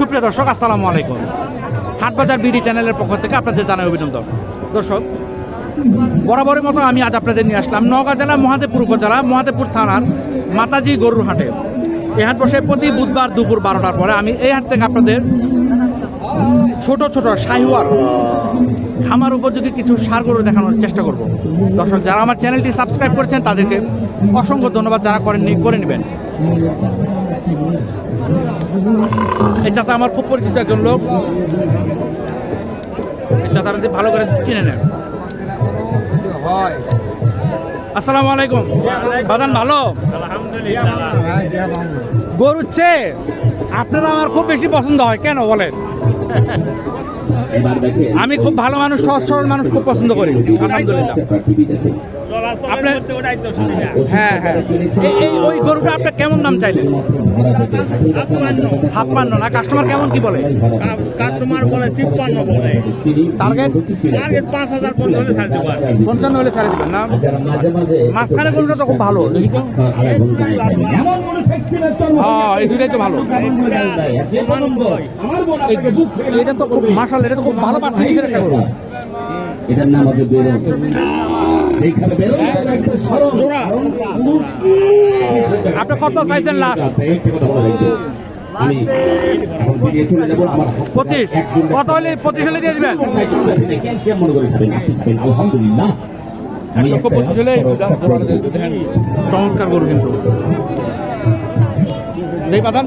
সুপ্রিয় দর্শক, আসসালামু আলাইকুম। হাটবাজার বিডি চ্যানেলের পক্ষ থেকে আপনাদের জানাই অভিনন্দন। দর্শক, বরাবরের মতো আমি আজ আপনাদের নিয়ে আসলাম নওগাঁ জেলা, মহাদেবপুর উপজেলা, মহাদেবপুর থানার মাতাজি গরুর হাটে। এই হাট বসে প্রতি বুধবার দুপুর বারোটার পরে আমি এই হাট থেকে আপনাদের ছোট ছোট শাহিওয়ার খামার উপযোগী কিছু সার গরু দেখানোর চেষ্টা করব। দর্শক, যারা আমার চ্যানেলটি সাবস্ক্রাইব করেছেন, তাদেরকে অসংখ্য ধন্যবাদ যারা করেননি, করে নেবেন। এই চাচা আমার খুব পরিচিত একজন লোক। এই চাচারা দিয়ে ভালো করে চিনে নেন আসসালামু আলাইকুম। বাদান ভালো? গরুর চেয়ে আপনারা আমার খুব বেশি পছন্দ হয়, কেন বলেন? আমি খুব ভালো মানুষ, সহজ সরল মানুষ খুব পছন্দ করি। আলহামদুলিল্লাহ। আপনার হ্যাঁ হ্যাঁ। এই- ওই গরুটা আপনার কেমন দাম চাইলেন? ছাপ্পান্ন না? কাস্টমার কেমন কি বলে? কাস্টমার বলে তিপ্পান্ন বলে। টার্গেট টার্গেট পাঁচ হাজার পর্যন্ত হলে ছাড় দেবো পঞ্চান্ন হলে ছাড়ে দিবেন না? মাঝখানে গরুটা তো খুব ভালো। হ্যাঁ এই তো ভালো। এটা তো খুব মাসাল এটা তো খুব ভালো পার্সেন্টেজের একটা গরু। এটার নাম আছে সরল। জোড়া। আপনি কত চাইছেন লাস্ট পঁচিশ। কত হলে পঁচিশ হলে দিয়ে দিবেন? মনে আলহামদুলিল্লাহ। আমি লক্ষ পঁচিশ হলে চমৎকার গরু কিন্তু। পাতান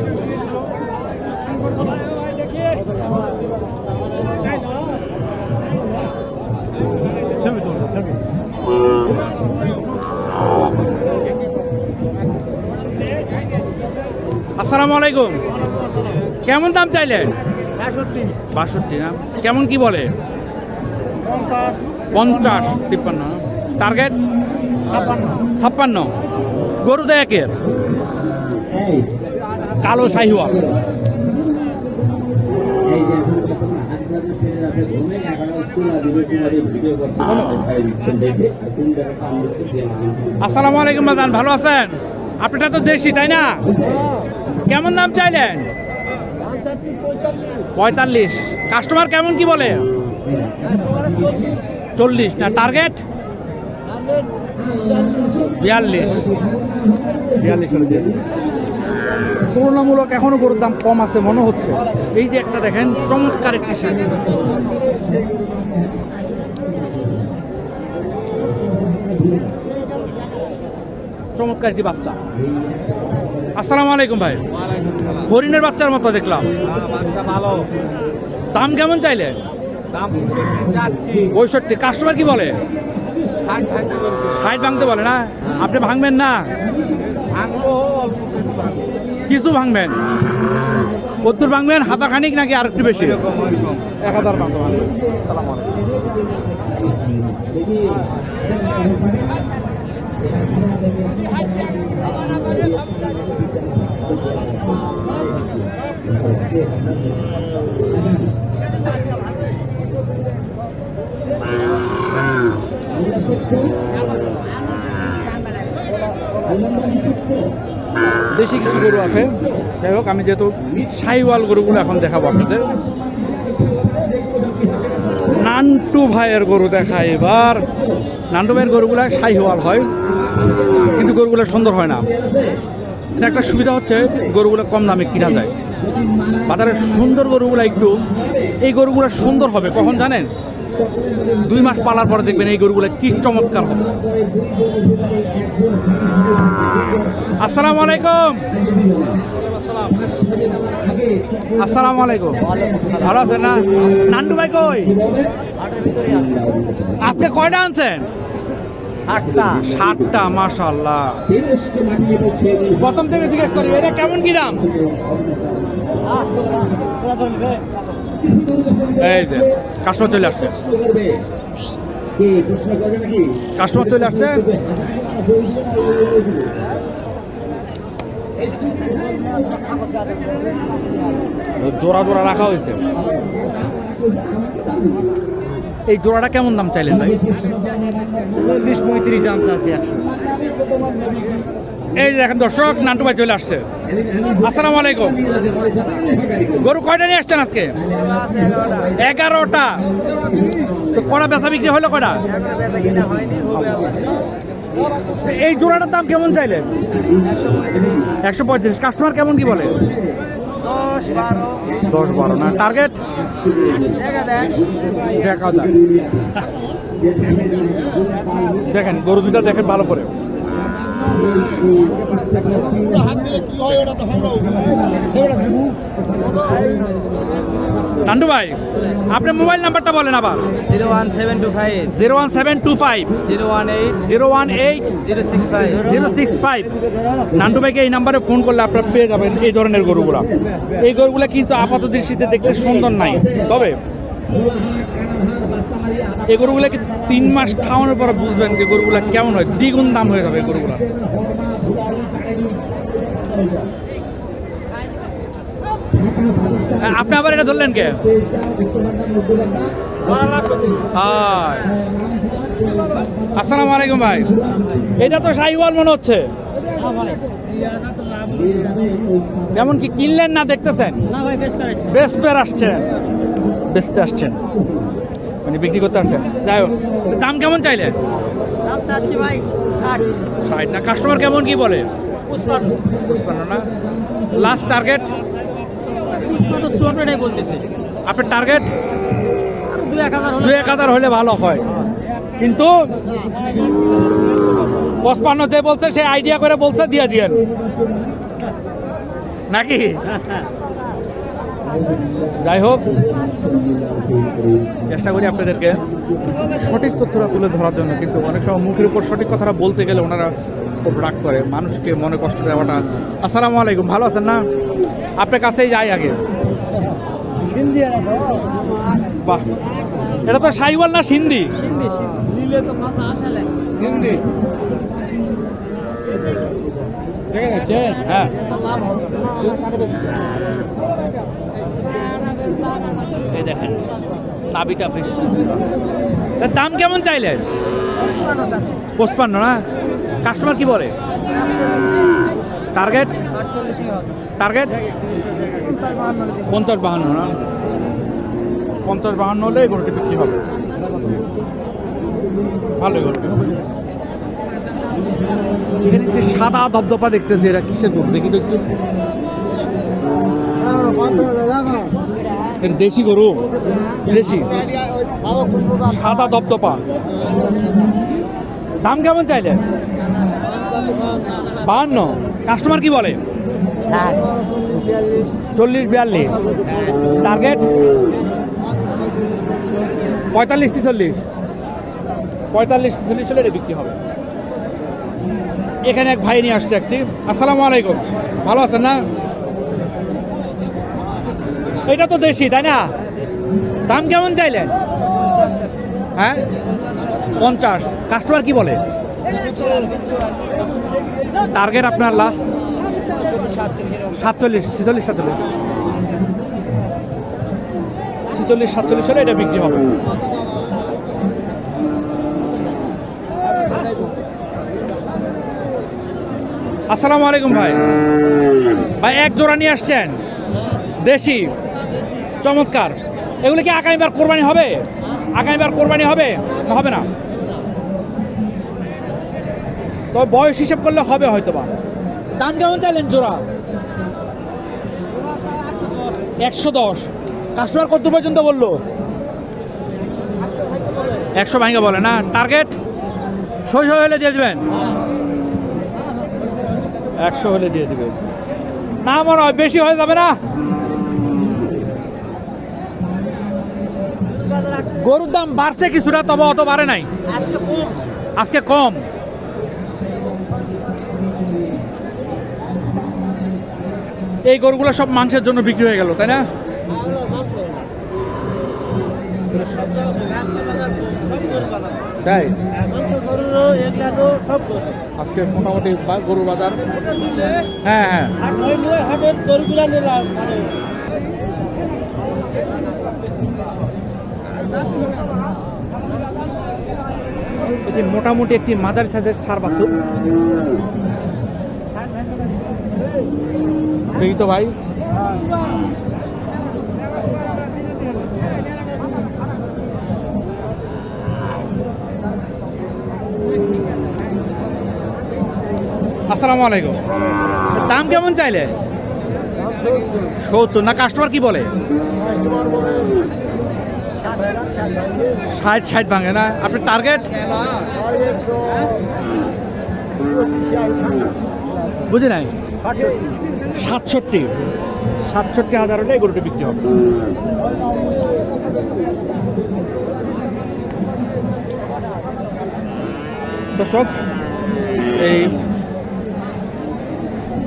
আসসালামু আলাইকুম। কেমন দাম চাইলেন? বাষট্টি। না? কেমন কি বলে? পঞ্চাশ। তিপ্পান্ন। টার্গেট ছাপ্পান্ন। গরু দেয় একের কালো শাহিওয়াল। আসসালামু আলাইকুম বাদান ভালো আছেন? আপনারটা তো দেশি, তাই না? কেমন দাম চাইলেন? পঁয়তাল্লিশ। কাস্টমার কেমন কি বলে? চল্লিশ। না, টার্গেট? বিয়াল্লিশ। বিয়াল্লিশ। তুলনামূলক এখনও গরুর দাম কম আছে, মনে হচ্ছে। এই যে একটা দেখেন, চমৎকার একটি চমৎকার একটি বাচ্চা। আসসালামু আলাইকুম ভাই। হরিণের বাচ্চার মতো দেখলাম। বাচ্চা ভালো দাম কেমন চাইলে? দাম পঁয়ষট্টি। কাস্টমার কি বলে? ভাঙতে ভাঙতে বলে না? আপনি ভাঙবেন না? ভাঙবো অল্প কিছু ভাঙবেন? কদ্দুর ভাঙবেন হাতা খানিক নাকি আর একটু বেশি? এক হাজার ভাঙবেন। দেশি কিছু গরু আছে। যাই হোক, আমি যেহেতু সাইওয়াল গরুগুলো এখন দেখাবো আপনাদের। নান্টু ভাইয়ের গরু দেখায় এবার। নান্টু ভাইয়ের গরুগুলো সাইওয়াল হয়, কিন্তু গরুগুলো সুন্দর হয় না। এটা একটা সুবিধা হচ্ছে, গরুগুলো কম দামে কিনা যায়। বাজারে সুন্দর গরুগুলো একটু, এই গরুগুলো সুন্দর হবে, কখন জানেন? দুই মাস পালার পরে দেখবেন এই গরুগুলো কি চমৎকার হবে। আসসালামু আলাইকুম। আসসালামু আলাইকুম। ভালো আছেন না? নান্টু ভাই কই? আজকে কয়টা আনছেন? ষাটটা ষাটটা মাশাল্লাহ প্রথম থেকে জিজ্ঞেস করি এটা কেমন কি দাম? এই যে কাস্টমার চলে আসছে। কাস্টমার চলে আসছে? জোড়া জোড়া রাখা হয়েছে। এই জোড়াটা কেমন দাম চাইলেন ভাই? চল্লিশ পঁয়ত্রিশ দাম চাচ্ছি একশো। এই দেখেন দর্শক নান্টু ভাই চলে আসছে। আসসালামু আলাইকুম। গরু কয়টা নিয়ে আসছেন আজকে? এগারোটা। তো কটা বেচা বিক্রি হলো কটা এই জোড়াটার দাম কেমন চাইলে? একশো পঁয়ত্রিশ। কাস্টমার কেমন কি বলে? দশ বারো। না টার্গেট দেখা যাক। দেখেন, গরু দুটা দেখেন ভালো করে। নান্টু ভাই আপনার মোবাইল নাম্বারটা বলেন আবার। Zero one seven two five. Zero one seven two five zero one eight zero one eight zero six five zero six five. Nantu ভাইকে এই নাম্বারে ফোন করলে আপনারা পেয়ে যাবেন এই ধরনের গরুগুলা। এই গরুগুলা কিন্তু আপাত দৃষ্টিতে দেখতে সুন্দর নাই। তবে এই গরুগুলাকে তিন মাস খাওয়ানোর পর বুঝবেন যে গরুগুলা কেমন হয় দ্বিগুণ দাম হয়ে যাবে এই গরুগুলা। আপনি আবার এটা ধরলেন কে? আসসালামু আলাইকুম ভাই। এটা তো শাহিওয়াল মনে হচ্ছে। কেমন কি কিনলেন না দেখতেছেন? বেশ বের আসছেন বেচতে আসছেন? মানে বিক্রি করতে আসছেন? যাই হোক দাম কেমন চাইলেন দাম ষাট। না কাস্টমার কেমন কি বলে? পুষ্পান্ন না? লাস্ট টার্গেট চুয়ান্নটাই বলতেছে। আপনার টার্গেট দু এক হাজার হলে ভালো হয়। কিন্তু পঁচপান্ন যে বলছে সে আইডিয়া করে বলছে দিয়ে দিয়েন। নাকি? যাই হোক চেষ্টা করি আপনাদেরকে সঠিক তথ্যটা তুলে ধরার জন্য, কিন্তু অনেক সময় মুখের উপর সঠিক কথাটা বলতে গেলে ওনারা খুব রাগ করে, মানুষকে মনে কষ্ট দেওয়াটা। আসসালামু আলাইকুম, ভালো আছেন না? আপনার কাছেই যাই আগে। বাহ, এটা তো সাইওয়াল না সিন্ধি? হ্যাঁ। এই দেখেন নাবিটা বেশ দাম কেমন চাইলেন? পঁচপান্ন না? কাস্টমার কি বলে? টার্গেট? টার্গেট? পঞ্চাশ বাহান্ন না? পঞ্চাশ বাহান্ন হলে গরুটি বিক্রি হবে। ভালো এখানে যে সাদা ধবধপা দেখতেছি, এটা কিসের দেখি তো একটু। এটা দেশি গরু? দেশি। সাদা ধবধপা দাম কেমন চাইলে বাহান্ন। কাস্টমার কি বলে? চল্লিশ বিয়াল্লিশ। টার্গেট? পঁয়তাল্লিশ ছিচল্লিশ। পঁয়তাল্লিশ ছিচল্লিশ হলে এটা বিক্রি হবে। এখানে এক ভাই নিয়ে আসছে একটি। আসসালামু আলাইকুম। ভালো আছেন না? এটা তো দেশি, তাই না? দাম কেমন চাইলেন? হ্যাঁ? পঞ্চাশ। কাস্টমার কি বলে? টার্গেট আপনার লাস্ট সাতচল্লিশ, ছিচল্লিশ সাতচল্লিশ। ছিচল্লিশ, সাতচল্লিশ হলে এটা বিক্রি হবে। আসসালামু আলাইকুম ভাই। ভাই, এক জোড়া নিয়ে আসছেন। দেশি। চমৎকার। এগুলো কি আগামীবার কোরবানি হবে? আগামীবার কোরবানি হবে? হবে না। তবে বয়স হিসেব করলে হবে হয়তো বা দাম কেমন চাইলেন জোড়া? একশো দশ। কাস্টমার কত পর্যন্ত বলল? একশো ভাঙে বলে। না, টার্গেট? সই হলে দিয়ে দেবেন? একশো হলে দিয়ে দেবেন। না মনে হয় বেশি হয়ে যাবে না? গরুর দাম বাড়ছে কিছুটা তবে অত বাড়ে নাই। আজকে কম। এই গরুগুলো সব মাংসের জন্য বিক্রি হয়ে গেল তাই না? তাই? আজকে মোটামুটি গরুর বাজার। হ্যাঁ হ্যাঁ। এটি মোটামুটি একটি মাদার সাজের সার বাছুর। দেখি তো ভাই। আসসালামু আলাইকুম। দাম কেমন চাইলে? সত্তর। না কাস্টমার কি বলে? ষাট ষাট ভাঙে না? আপনার টার্গেট বুঝি নাই? সাতষট্টি। সাতষট্টি হাজার হলে গরুটি বিক্রি হবে। দর্শক, এই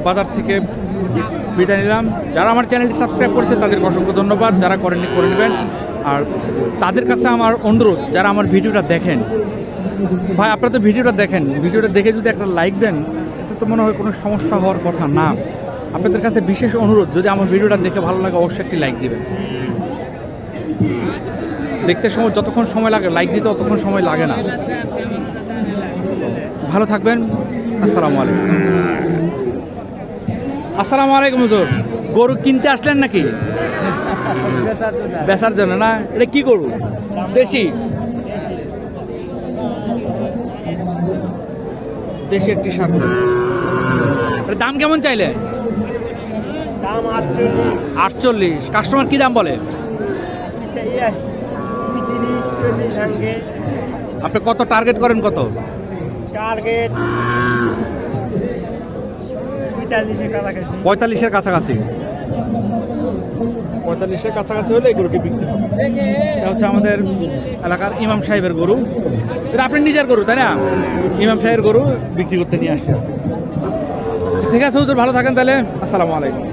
বাজার থেকে বিদায় নিলাম। যারা আমার চ্যানেলটি সাবস্ক্রাইব করেছে তাদের অসংখ্য ধন্যবাদ। যারা করেননি, করে নেবেন। আর তাদের কাছে আমার অনুরোধ, যারা আমার ভিডিওটা দেখেন। ভাই, আপনারা তো ভিডিওটা দেখেন। ভিডিওটা দেখে যদি একটা লাইক দেন, এতে তো মনে হয় কোনো সমস্যা হওয়ার কথা না। আপনাদের কাছে বিশেষ অনুরোধ, যদি আমার ভিডিওটা দেখে ভালো লাগে, অবশ্যই একটি লাইক দিবেন। দেখতে সময়, যতক্ষণ সময় লাগে লাইক দিতে ততক্ষণ সময় লাগে না। ভালো থাকবেন। আসসালামু আলাইকুম। আসসালামু আলাইকুম হুজুর। গরু কিনতে আসলেন নাকি? বেচার জন্য না? এটা কি গরু? দেশি? দেশি একটি সার গরু। এটার দাম কেমন চাইলে? আটচল্লিশ। কাস্টমার কি দাম বলে? আপনি কত টার্গেট করেন কত? টার্গেট পঁয়তাল্লিশের কাছাকাছি। পঁয়তাল্লিশের কাছাকাছি? হলে এই গরুটি বিক্রি হবে। এটা হচ্ছে আমাদের এলাকার ইমাম সাহেবের গরু। এটা আপনি নিজের গরু তাই না? ইমাম সাহেবের গরু বিক্রি করতে নিয়ে আসছে। ঠিক আছে হুজুর ভালো থাকেন তাহলে। আসসালামু আলাইকুম।